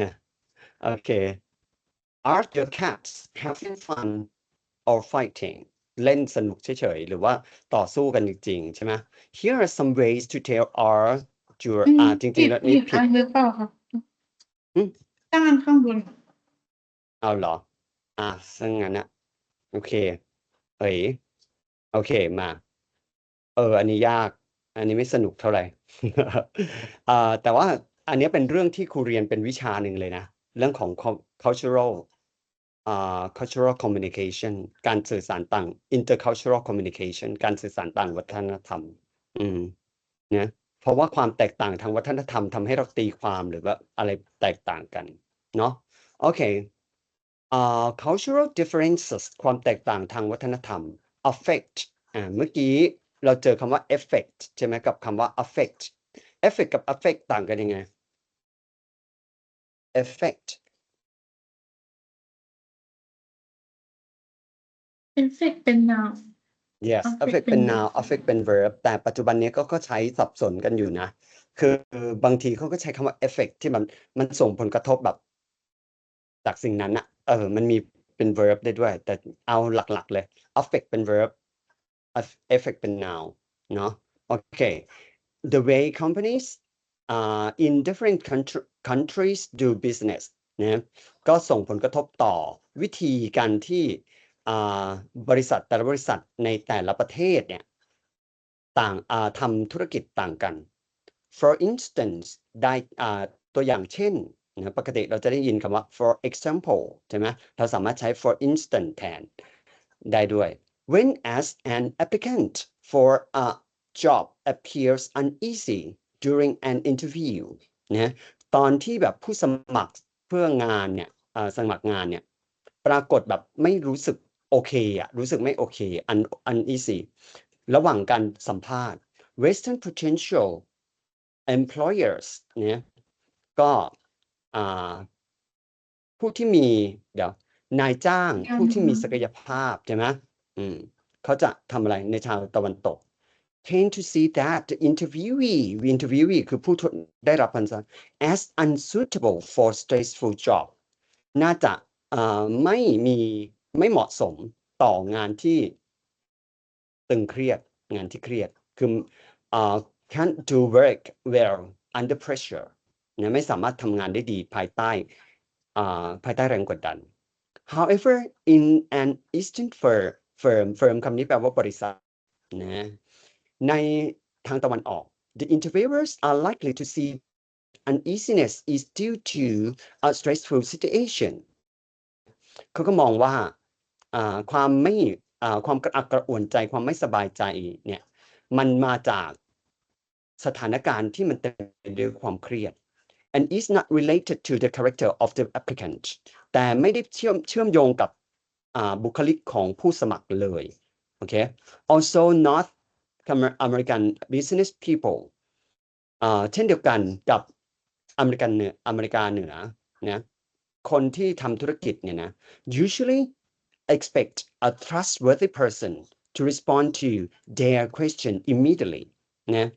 นะโอเค Are your cats having fun or fighting เล่นสนุกเฉยๆ หรือว่าต่อสู้กันจริงๆ ใช่ไหม Here are some ways to tell are your อืมอ่าจผิริงดๆแล้วผินี่ดผิอัดนหรือเปล่าคะอืมด้านข้างบน เอาเหรอ อ่าซึ่งงั้นนะโอเค เอ้ยโอเคมา เออ อันนี้ยาก อันนี้ไม่สนุกเท่าไหร่ อ่าแต่ว่า อันนี้เป็นเรื่องที่ครูเรียนเป็นวิชาหนึ่งเลยนะ เรื่องของ cul- cultural อ่า cultural communication การสื่อสารต่าง intercultural communication การสื่อสารต่างวัฒนธรรม อืมเนะเพราะว่าความแตกต่างทางวัฒนธรรมทำให้เราตีความหรือว่าอะไรแตกต่างกัน เนาะโอเคอ่า cultural differences ความแตกต่างทางวัฒนธรรม affect อ่าเมื่อกี้เราเจอคำว่า effect ใช่ไหมกับคำว่า affect effect กับ affect ต่างกันยังไง effect เอฟเฟกเป็นนาม yes affect affect เป็เป็นน noun affect เป็น verb แต่ปัจจุบันนี้ก็ก็ใช้สับสนกันอยู่นะ คือบางทีเขาก็ใช้คำว่า effect ที่มันมันส่งผลกระทบแบบ จากสิ่งนั้นอะเออ มันมีเป็น verb ได้ด้วย แต่เอาหลักๆเลย affect เป็น verb aff- effect เป็น noun เนาะโอเค the way companies uh, in different country, countries do business นะก็ส่งผลกระทบต่อวิธีการที่บริษัทแต่ละบริษัทในแต่ละประเทศเนี่ยต่างาทำธุรกิจต่างกัน for instance ได้ตัวอย่างเช่นนะปกติเราจะได้ยินคำว่า for example ใช่ไหมเราสามารถใช้ for instance แทนได้ด้วย when as an applicant for a job appears uneasy during an interview นะ ตอนที่แบบผู้สมัครเพื่องานเนี่ยอ่าสมัครงานเนี่ยปรากฏแบบไม่รู้สึกโอเคอะรู้สึกไม่โอเค un uneasy ระหว่างการสัมภาษณ์ Western potential employers เนี่ยก็อ่าผู้ที่มีเดี๋ยวนายจ้างผู้ที่มีศักยภาพใช่ไหมอืมเขาจะทำอะไรในชาวตะวันตก tend to see that the interviewee the interviewee คือผู้ได้รับพันธ์ as unsuitable for stressful job น่าจะไม่มีไม่เหมาะสมต่องานที่ตึงเครียดงานที่เครียดคือเอ่อ can't do work well under pressure นี่ยไม่สามารถทำงานได้ดีภายใต้ภายใต้แรงกดดัน however in an eastern firm firm firm คำนี้แปลว่าบริษัทนะ ในทางตะวันออก the interviewers are likely to see uneasiness is due to a stressful situation เขาก็มองว่าความไม่ความกระอักกระอ่วนใจความไม่สบายใจเนี่ยมันมาจากสถานการณ์ที่มันเต็มไปด้วยความเครียด and is not related to the character of the applicant แต่ไม่ได้เชื่อมเชื่อมโยงกับบุคลิกของผู้สมัครเลยโอเค also not American business people เช่นเดียวกันกับอเมริกันเหนืออเมริกาเหนือนะคนที่ทำธุรกิจเนี่ยนะ usually expect a trustworthy person to respond to their question immediately นะ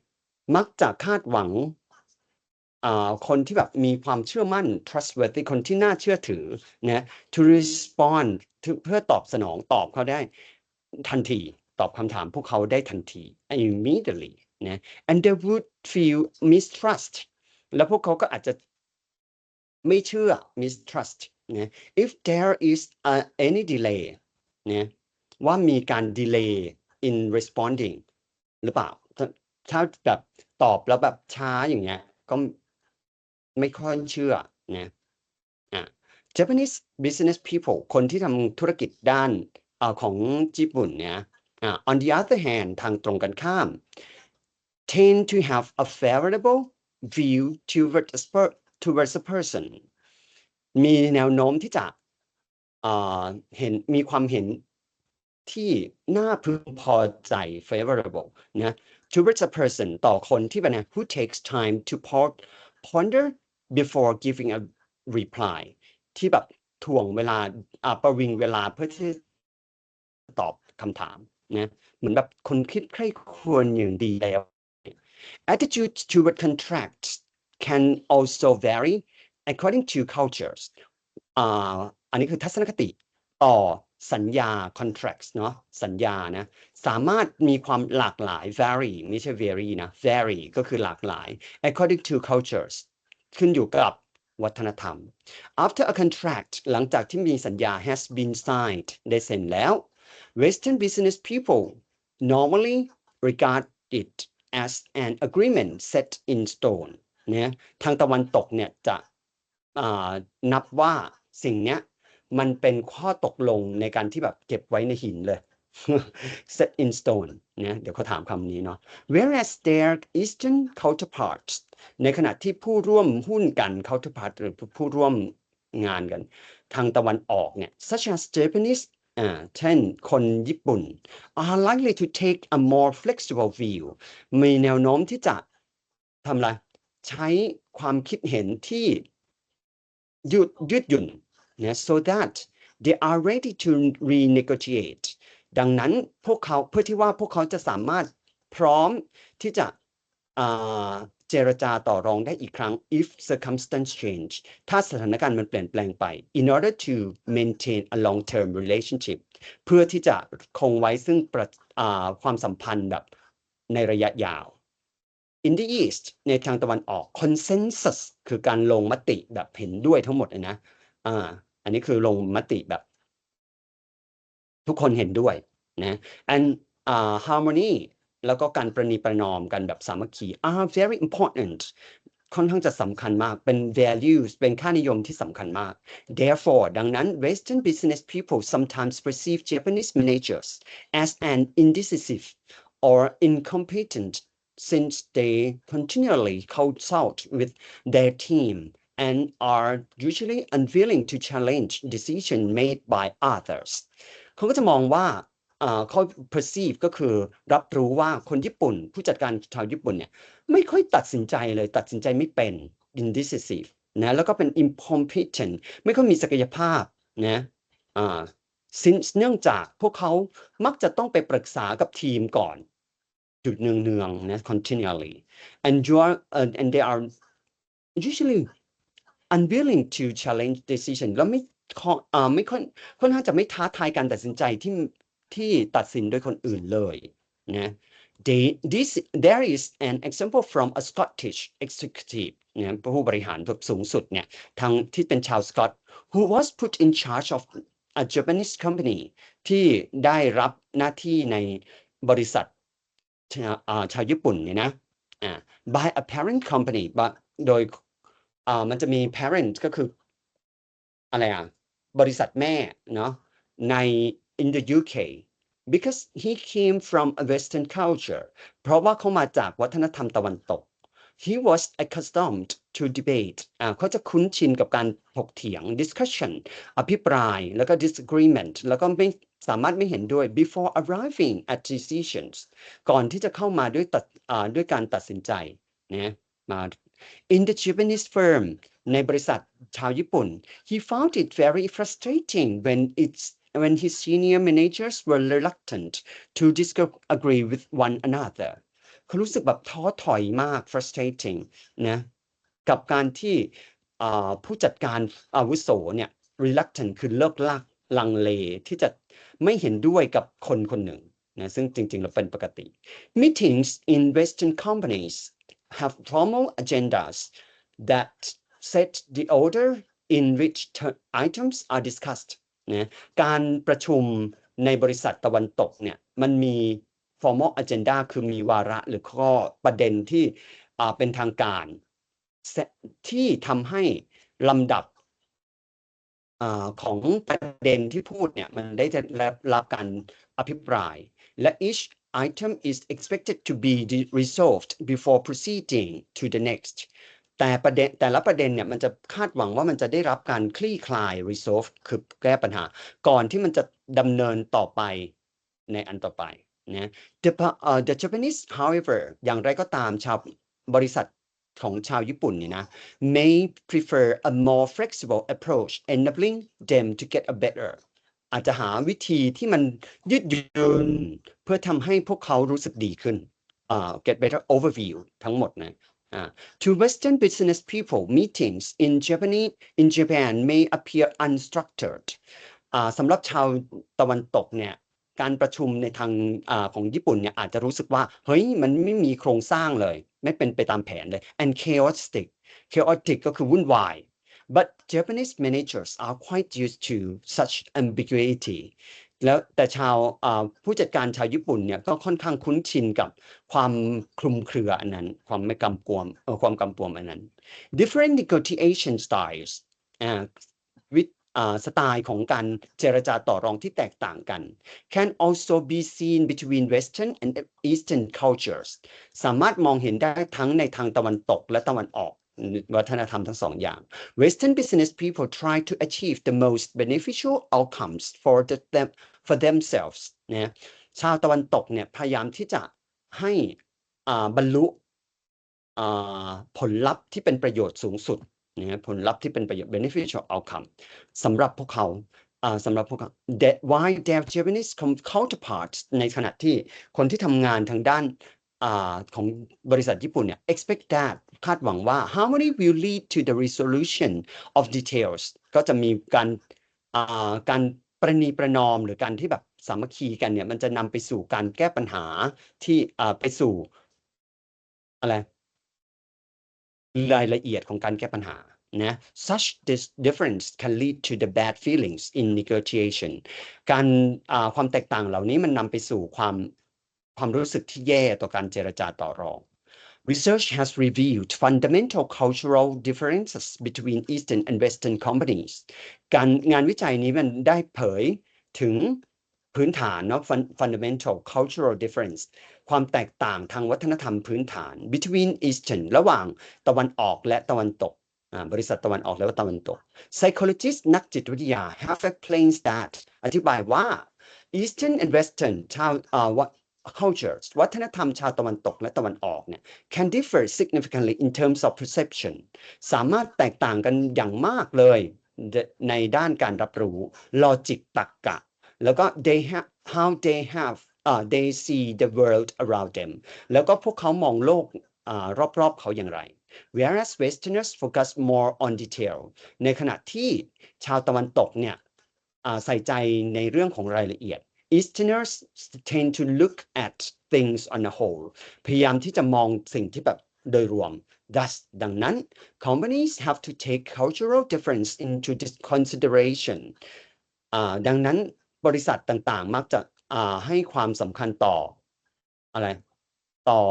มักจะคาดหวังคนที่แบบมีความเชื่อมั่น trustworthy คนที่น่าเชื่อถือนะ to respond เพื่อตอบสนองตอบเขาได้ทันที ตอบคำถามพวกเขาได้ทันที immediately นะ and they would feel mistrust แล้วพวกเขาก็อาจจะไม่เชื่อ mistrust นะ if there is a, any delay นะว่ามีการ delay in responding หรือเปล่า ถ้าแบบตอบแล้วแบบช้าอย่างเงี้ย ก็ไม่ค่อยเชื่อนะอะ Japanese business people คนที่ทำธุรกิจด้านอของญี่ปุ่นเนี่ย อะ on the other hand ทางตรงกันข้าม tend to have a favorable view towards a, per- towards a person มีแนวโน้มที่จะเอ่อเห็นมีความเห็นที่น่าพึงพอใจ favorable นะ towards a person ต่อคนที่เป็น who takes time to ponder before giving a reply ที่แบบถ่วงเวลาอ่าประวิงเวลาเพื่อที่ตอบคำถาม นะเหมือนแบบคนคิดใคร่ควรอย่างดีแล้ว attitude toward contracts can also vary according to cultures อ่าอันนี้คือทัศนคติต่อสัญญา contracts เนาะสัญญานะสามารถมีความหลากหลาย vary ไม่ใช่ vary นะ vary ก็คือหลากหลาย according to cultures ขึ้นอยู่กับวัฒนธรรม after a contract หลังจากที่มีสัญญา has been signed ได้เซ็นแล้ว Western business people normally regard it as an agreement set in stone เนี่ยทางตะวันตกเนี่ยจะอ่านับว่าสิ่งเนี้ยมันเป็นข้อตกลงในการที่แบบเก็บไว้ในหินเลย set in stone นะเดี๋ยวเขาถามคำนี้เนาะ whereas their eastern counterparts ในขณะที่ผู้ร่วมหุ้นกัน counterpart หรือผู้ร่วมงานกัน ทางตะวันออกเนี่ย such as Japanese เช่นคนญี่ปุ่น are likely to take a more flexible view มีแนวโน้มที่จะทำอะไรใช้ความคิดเห็นที่ยืดยืดหยุ่นนะ so that they are ready to renegotiate ดังนั้นพวกเขาเพื่อที่ว่าพวกเขาจะสามารถพร้อมที่จะ เจรจาต่อรองได้อีกครั้ง if circumstance change ถ้าสถานการณ์มันเปลี่ยนแปลงไป in order to maintain a long term relationship เพื่อที่จะคงไว้ซึ่งความสัมพันธ์แบบในระยะยาว in the east ในทางตะวันออก consensus คือการลงมติแบบเห็นด้วยทั้งหมดเลยนะอ่าอันนี้คือลงมติแบบ ทุกคนเห็นด้วยนะ and uh, harmony แล้วก็การประนีประนอมกันแบบสามัคคี are very important ค่อนข้างจะสำคัญมาก เป็น values เป็นค่านิยมที่สำคัญมาก therefore ดังนั้น Western business people sometimes perceive Japanese managers as an indecisive or incompetent since they continually consult with their team and are usually unwilling to challenge decision made by others เขาก็จะมองว่า เขา perceive ก็คือรับรู้ว่าคนญี่ปุ่น ผู้จัดการชาวญี่ปุ่นเนี่ยไม่ค่อยตัดสินใจเลยตัดสินใจไม่เป็น indecisive นะแล้วก็เป็น incompetent ไม่ค่อยมีศักยภาพนะอ่าเนื่องจากพวกเขามักจะต้องไปปรึกษากับทีมก่อน จุดเนืองๆนะ continually and you are uh, and they are usually unwilling to challenge decision แล้วไม่ค่อยอ่าไม่ค่อยค่อนข้างจะไม่ท้าทายการตัดสินใจที่ ที่ตัดสินโดยคนอื่นเลยนะ They, this there is an example from a Scottish executive เนะผู้บริหารระดับสูงสุดเนี่ยทางที่เป็นชาวสกอต who was put in charge of a Japanese company ที่ได้รับหน้าที่ในบริษัทชาวชาวญี่ปุ่นเนี่ยนะ by a parent company โดยมันจะมี parent ก็คืออะไรอะ บริษัทแม่เนาะใน in the UK because he came from a Western culture เพราะว่าเขามาจากวัฒนธรรมตะวันตก he was accustomed to debate เขาจะคุ้นชินกับการถกเถียง discussion อภิปราย แล้วก็ disagreement แล้วก็ไม่สามารถไม่เห็นด้วย before arriving at decisions ก่อนที่จะเข้ามาด้วยตัดด้วยการตัดสินใจนะมา in the Japanese firm ในบริษัทชาวญี่ปุ่น he found it very frustrating when it's when his senior managers were reluctant to disagree with one another เขารู้สึกแบบท้อถอยมาก frustrating นะกับการที่อ่าผู้จัดการอาวุโสเนี่ย reluctant คือเลิกลักลังเลที่จะไม่เห็นด้วยกับคนคนหนึ่งนะซึ่งจริงๆแล้วเป็นปกติ meetings in Western companies have formal agendas that set the order in which ter- items are discussed นะการประชุมในบริษัทตะวันตกเนี่ยมันมี formal agenda คือมีวาระหรือข้อประเด็นที่เป็นทางการ ที่ทำให้ลำดับอของประเด็นที่พูดเนี่ยมันได้จะรับรับการอภิปราย และ each item is expected to be resolved before proceeding to the next แต่ประเด็นแต่ละประเด็นเนี่ยมันจะคาดหวังว่ามันจะได้รับการคลี่คลาย resolve คือแก้ปัญหา ก่อนที่มันจะดำเนินต่อไปในอันต่อไปนะ The, uh, the Japanese however อย่างไรก็ตามชาวบริษัทของชาวญี่ปุ่นเนี่ยนะ may prefer a more flexible approach enabling them to get a better อาจจะหาวิธีที่มันยืดหยุ่นเพื่อทำให้พวกเขารู้สึกดีขึ้นอ่า get better overview ทั้งหมดนะ อ่า to Western business people meetings in Japanese in Japan may appear unstructured อ่าสำหรับชาวตะวันตกเนี่ยการประชุมในทางอของญี่ปุ่นเนี่ยอาจจะรู้สึกว่าเฮ้ยมันไม่มีโครงสร้างเลย ไม่เป็นไปตามแผนเลย and chaotic chaotic ก็คือวุ่นวาย but Japanese managers are quite used to such ambiguity แล้วแต่ชาวผู้จัดการชาวญี่ปุ่นเนี่ยก็ค่อนข้างคุ้นชินกับความคลุมเครืออันนั้น ความไม่กำกวมความกำกวมอันนั้น different negotiation styles วิสไตล์ของการเจรจาต่อรองที่แตกต่างกัน can also be seen between Western and Eastern cultures สามารถมองเห็นได้ทั้งในทางตะวันตกและตะวันออก วัฒนธรรมทั้งสองอย่าง Western business people try to achieve the most beneficial outcomes for the, them for themselves นะชาวตะวันตกเนี่ยพยายามที่จะให้อ่าบรรลุอ่าผลลัพธ์ที่เป็นประโยชน์สูงสุดนะผลลัพธ์ที่เป็นประโยชน์ beneficial outcome สำหรับพวกเขาอ่าสำหรับพวกเขา that why their Japanese counterparts ในขณะที่คนที่ทำงานทางด้าน ของบริษัทญี่ปุ่นเนี่ย expect that คาดหวังว่า harmony will lead to the resolution of details ก็จะมีการการประนีประนอมหรือการที่แบบสามัคคีกันเนี่ยมันจะนำไปสู่การแก้ปัญหาที่ไปสู่อะไรรายละเอียดของการแก้ปัญหานะ such this difference can lead to the bad feelings in negotiation การความแตกต่างเหล่านี้มันนำไปสู่ความ ความรู้สึกที่แย่ต่อการเจรจาต่อรอง Research has revealed fundamental cultural differences between Eastern and Western companies การงานวิจัยนี้มันได้เผยถึงพื้นฐานเนาะ fundamental cultural difference ความแตกต่างทางวัฒนธรรมพื้นฐาน between Eastern ระหว่างตะวันออกและตะวันตกอ่าบริษัทตะวันออกและตะวันตก Psychologist นักจิตวิทยา have explained that อธิบายว่า Eastern and Western cultures วัฒนธรรมชาวตะวันตกและตะวันออกเนี่ย can differ significantly in terms of perception สามารถแตกต่างกันอย่างมากเลยในด้านการรับรู้ logic ตรรกะ แล้วก็ they have how they have uh, they see the world around them แล้วก็พวกเขามองโลกอ่ารอบๆเขาอย่างไร whereas Westerners focus more on detail ในขณะที่ชาวตะวันตกเนี่ยอ่าใส่ใจในเรื่องของรายละเอียด Easterners tend to look at things on a whole พยายามที่จะมองสิ่งที่แบบโดยรวม thus ดังนั้น companies have to take cultural difference into this consideration ดังนั้นบริษัทต่างๆ มักจะให้ความสำคัญต่ออะไรต่อ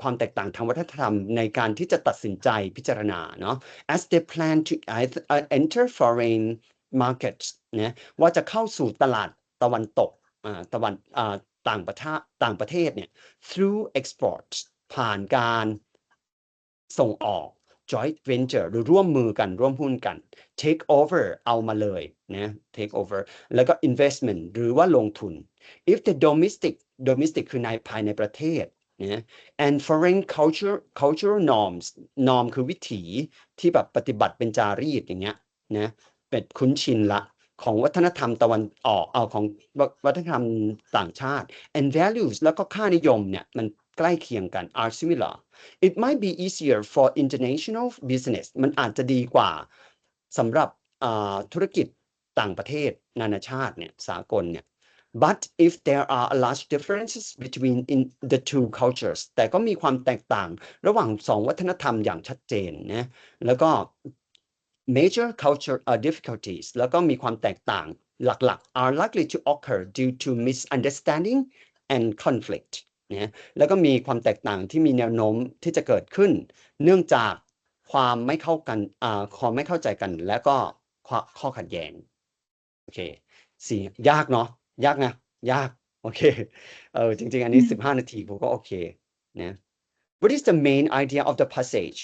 ความแตกต่างทางวัฒนธรรมในการที่จะตัดสินใจพิจารณาเนาะ as they plan to enter foreign markets นะว่าจะเข้าสู่ตลาดตะวันตก ตะวันอ่าต่างประเทศต่างประเทศเนี่ย through exports ผ่านการส่งออก joint venture หรือร่วมมือกันร่วมหุ้นกัน take over เอามาเลยนะ take over แล้วก็ investment หรือว่าลงทุน if the domestic domestic คือในภายในประเทศนะ and foreign culture cultural norms norm คือวิถีที่แบบปฏิบัติเป็นจารีตอย่างเงี้ยนะเป็นคุ้นชินละ ของวัฒนธรรมตะวันออกเอาของววัฒนธรรมต่างชาติ and values แล้วก็ค่านิยมเนี่ยมันใกล้เคียงกัน are similar it might be easier for international business มันอาจจะดีกว่าสำหรับธุรกิจต่างประเทศนานาชาติเนี่ยสากลเนี่ย but if there are large differences between in the two cultures แต่ก็มีความแตกต่างระหว่างสองวัฒนธรรมอย่างชัดเจนนะแล้วก็ major culture uh, difficulties แล้วก็มีความแตกต่างหลักๆ are likely to occur due to misunderstanding and conflict นะแล้วก็มีความแตกต่างที่มีแนวโน้มที่จะเกิดขึ้น เนื่องจากความไม่เข้ากันอ่าความไม่เข้าใจกัน และก็ข้อขัดแย้งโอเคสี่ยากเนาะยากนะยากโอเคเออจริงๆ อันนี้สิบห้านาทีผมก็โอเคนะ What is the main idea of the passage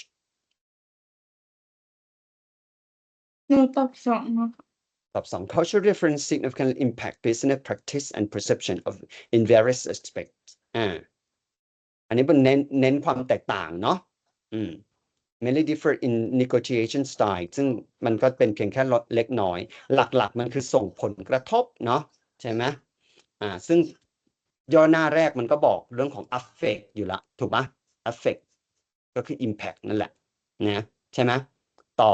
หนูตอบสองนะคะตอบสอง cultural difference significantly impact business practice and perception of in various aspects อ่า อันนี้เป็นเน้นเน้นความแตกต่างเนาะ อืม mainly differ in negotiation style ซึ่งมันก็เป็นเพียงแค่เล็กน้อย หลักๆ มันคือส่งผลกระทบเนาะใช่ไหมอ่า ซึ่งย่อหน้าแรกมันก็บอกเรื่องของ affect อยู่ละถูกปะ affect ก็คือ impact นั่นแหละนะใช่ไหมต่อ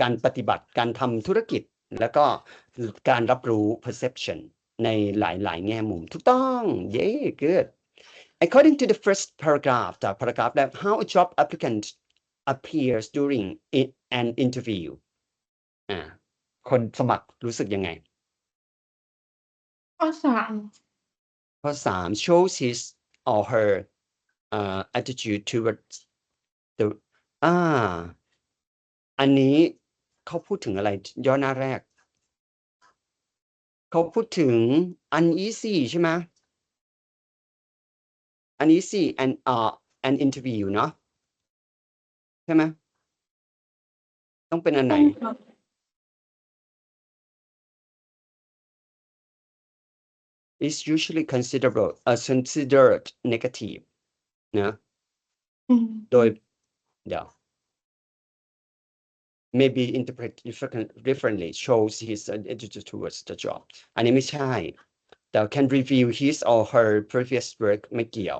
การปฏิบัติการทำธุรกิจ แล้วก็การรับรู้ perception ในหลายๆ แง่มุมถูกต้อง เย้ good according to the first paragraph จาก paragraph แรก how a job applicant appears during i- an interview อ่าคนสมัครรู้สึกยังไง ข้อสามข้อสาม shows his or her uh, attitude towards the อ่า อันนี้เขาพูดถึงอะไร ย่อหน้าแรก เขาพูดถึง uneasy ใช่ไหม uneasy and uh an interview เนอะใช่ไหมต้องเป็นอันไหน is usually considerable uh, considered negative นะอืมโดยเดี๋ยว maybe interpret different, differently shows his attitude towards the job อันนี้ไม่ใช่ แต่ can review his or her previous work ไม่เกี่ยว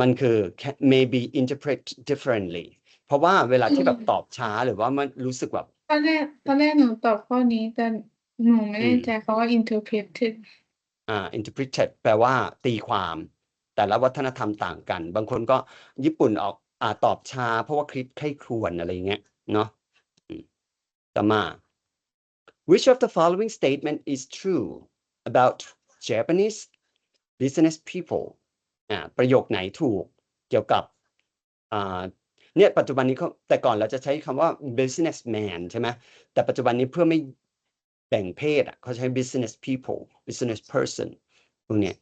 มันคือ can- maybe interpret differently เพราะว่าเวลาที่แบบตอบช้าหรือว่ามันรู้สึกแบบตอนแรกตอนแรกหนูตอบข้อนี้แต่หนูไม่อืแน่มใจคำว่า interpreted อ่า interpreted แปลว่าตีความ แต่ละวัฒนธรรมต่างกัน บางคนก็ญี่ปุ่นออกอ่าตอบช้า เพราะว่าคลิปใคร่ครวญอะไรอย่างเงี้ยเนาะอืม ต่อมา which of the following statement is true about Japanese business people อ่าประโยคไหนถูกเกี่ยวกับอ่าเนี่ยปัจจุบันนี้เขาแต่ก่อนเราจะใช้คำว่า businessman ใช่ไหมแต่ปัจจุบันนี้เพื่อไม่แบ่งเพศอะเขาใช้ business people business person พวกเนี้ย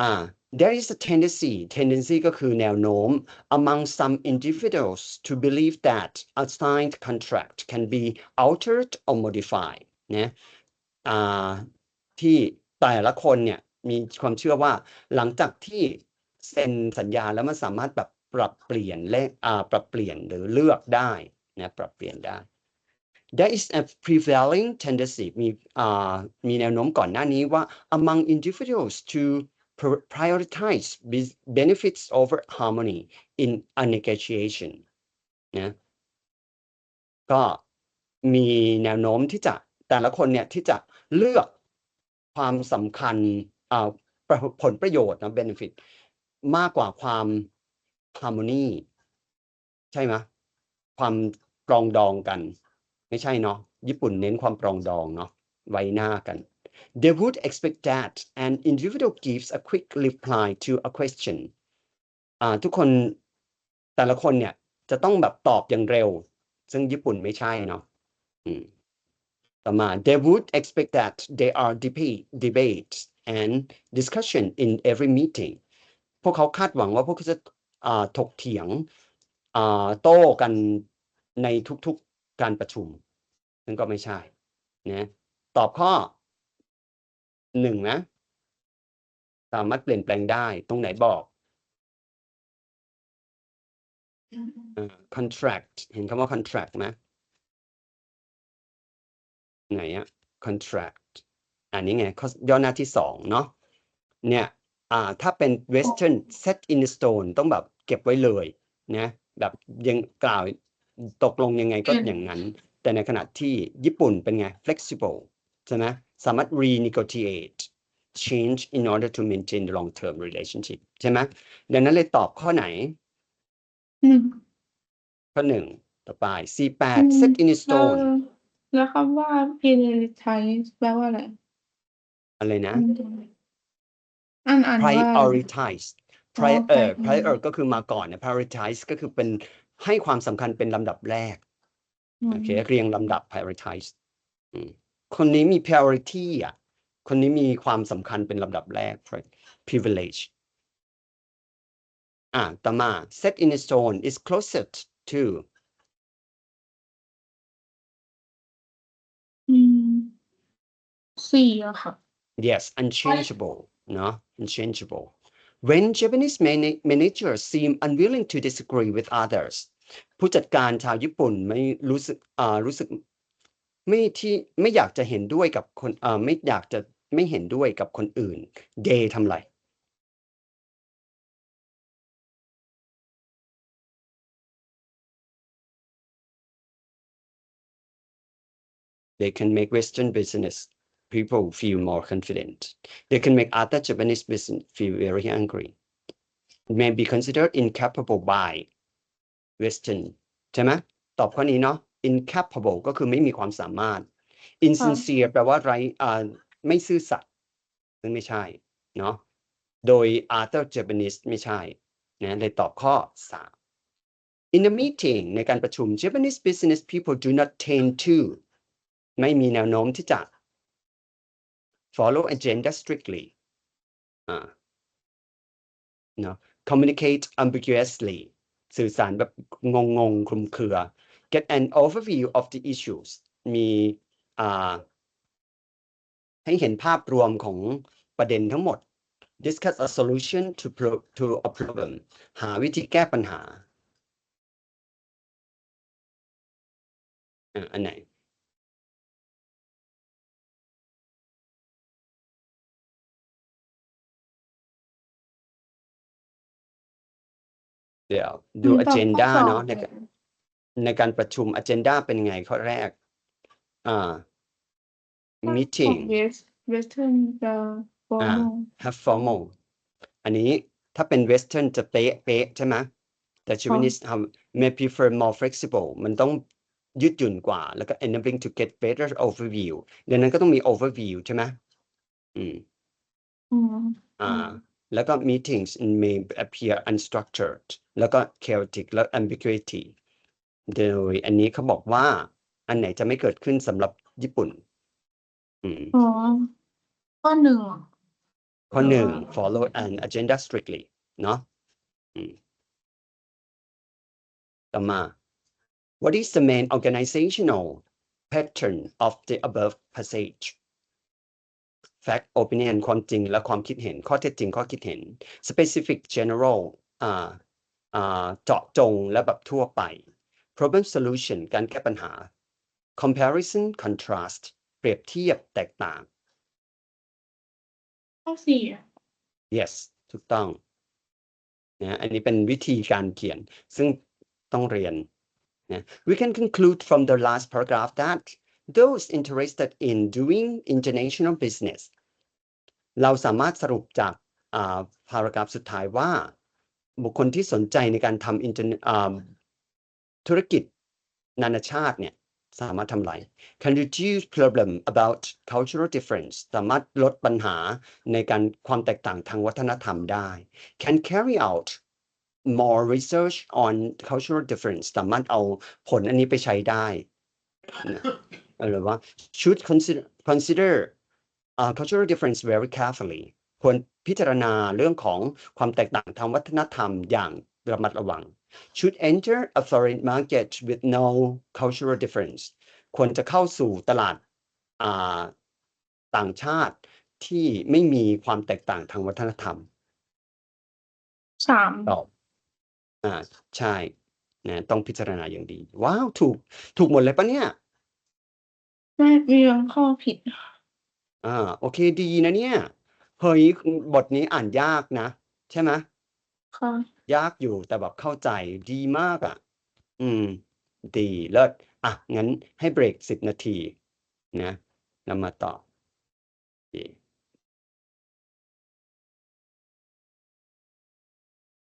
อ่า there is a tendency tendency ก็คือแนวโน้ม among some individuals to believe that a signed contract can be altered or modified นะอ่าที่แต่ละคนเนี่ยมีความเชื่อว่าหลังจากที่เซ็นสัญญาแล้วมันสามารถแบบปรับเปลี่ยนและอ่าปรับเปลี่ยนหรือเลือกได้นะปรับเปลี่ยนได้ There is a prevailing tendency มีอ่ามีแนวโน้มก่อนหน้านี้ว่า among individuals to prioritize benefits over harmony in a negotiation นะก็มีแนวโน้มที่จะแต่ละคนเนี่ยที่จะเลือกความสำคัญอ่าผลประโยชน์นะ benefit มากกว่าความ harmony ใช่ไหมความปรองดองกัน ไม่ใช่เนาะญี่ปุ่นเน้นความปรองดองเนาะไว้หน้ากัน They would expect that an individual gives a quick reply to a question อ่าทุกคนแต่ละคนเนี่ยจะต้องแบบตอบอย่างเร็ว ซึ่งญี่ปุ่นไม่ใช่เนาะอืมต่อมา They would expect that there are debate debates and discussion in every meeting พวกเขาคาดหวังว่าพวกเขาจะอ่าถกเถียงอ่าโต้กันในทุกๆการประชุม ซึ่งก็ไม่ใช่นะตอบข้อ หนึ่งนะ สามารถเปลี่ยนแปลงได้ตรงไหนบอกอืมเอ่อ contract เห็นคำว่า contract ไหมไหนอะ contract อันนี้ไงข้อย่อหน้าที่สองเนาะเนี่ยอ่าถ้าเป็น western set in stone ต้องแบบเก็บไว้เลยนะแบบยังกล่าวตกลงยังไงก็อย่างนั้น แต่ในขณะที่ญี่ปุ่นเป็นไง flexible ใช่ไหม สามารถ renegotiate change in order to maintain the long term relationship ใช่ไหมดังนั้นเลยตอบข้อไหนหนึ่งข้อหนึ่งต่อไปอื C8 ม set in แล้ว stone แล้วคำว่า prioritize แปลว่าอะไร อะไรนะ อันอ่านว่า prioritize อ๋อ prior เอ่อ prior prior ก็คือมาก่อนนะ prioritize ก็คือเป็นให้ความสำคัญเป็นลำดับแรกอืโอเคมเรียงลำดับ prioritize อืม คนนี้มี priority อะ คนนี้มีความสำคัญเป็นลำดับแรก pri- privilege อ่าต่อมา set in stone is closest to อืมสี่อะค่ะ yes unchangeable เนอะ unchangeable when Japanese mana- managers seem unwilling to disagree with others ผู้จัดการชาวญี่ปุ่นไม่รู้สึกอ่ารู้สึก ไม่ที่ไม่อยากจะเห็นด้วยกับคนเอ่อไม่อยากจะไม่เห็นด้วยกับคนอื่น เดย์ทำไร They can make Western business people feel more confident. They can make other Japanese business feel very angry. It may be considered incapable by Western ใช่ไหมตอบข้อนี้เนาะ incapable ก็คือไม่มีความสามารถ insincere แปลว่าไรอ่าไม่ซื่อสัตย์ซึ่งไม่ใช่เนาะโดย other Japanese ไม่ใช่นะเลยตอบข้อ 3 In a meeting ในการประชุม Japanese business people do not tend to ไม่มีแนวโน้มที่จะ follow agenda strictly อ่าเนาะ communicate ambiguously สื่อสารแบบงงงๆคลุมเครือ get an overview of the issues มีอ่าให้เห็นภาพรวมของประเด็นทั้งหมด discuss a solution to pro- to a problem หาวิธีแก้ปัญหาอะอันไหนเดี๋ยวดูอืมตอบข้อ agenda สองเนาะในเลยการ ในการประชุม agenda เป็นไงข้อแรกอ่า meeting ของ West Western จะ formal have formal อันนี้ถ้าเป็น western จะเป๊ะเป๊ะใช่ไหมแต่ Japanese ทำ may prefer more flexible มันต้องยืดหยุ่นกว่า แล้วก็ enabling to get better overview ดังนั้นก็ต้องมี overview ใช่ไหมอืมอืมอ่าอืมแล้วก็ meetings may appear unstructured แล้วก็ chaotic แล้ว ambiguity โดยอันนี้เขาบอกว่า อันไหนจะไม่เกิดขึ้นสำหรับญี่ปุ่น อืมอ๋อข้อหนึ่งข้อหนึ่งอ่า follow an agenda strictly เนาะอืมต่อมา what is the main organizational pattern of the above passage fact opinion ความจริงและความคิดเห็น ข้อเท็จจริง ข้อคิดเห็น specific general อ่าอ่าเจาะจงและแบบทั่วไป problem solution การแก้ปัญหา comparison contrast เปรียบเทียบแตกต่าง ข้อสี่ yes ถูกต้องนะอันนี้เป็นวิธีการเขียนซึ่งต้องเรียนนะ we can conclude from the last paragraph that those interested in doing international business เราสามารถสรุปจากอ่า paragraph สุดท้ายว่า บุคคลที่สนใจในการทำ inter อ่า ธุรกิจนานาชาติเนี่ยสามารถทำไร can reduce problem about cultural difference สามารถลดปัญหาในการความแตกต่างทางวัฒนธรรมได้ can carry out more research on cultural difference สามารถเอาผลอันนี้ไปใช้ได้หรือว่า should consider consider uh, cultural difference very carefully ควรพิจารณาเรื่องของความแตกต่างทางวัฒนธรรมอย่างระมัดระวัง should enter a foreign market with no cultural difference ควรจะเข้าสู่ตลาดอ่าต่างชาติที่ไม่มีความแตกต่างทางวัฒนธรรมสามตอบอ่าใช่นะต้องพิจารณาอย่างดี ว้าว ถูก ถูกหมดเลยปะเนี่ยแม่มีบางข้อผิด อ่า โอเคดีนะเนี่ย เฮ้ยบทนี้อ่านยากนะ ใช่ไหม ค่ะ ยากอยู่แต่แบบเข้าใจดีมากอะ อืม ดีเลิศอะ งั้นให้เบรกสิบนาที นะ แล้วมาต่อ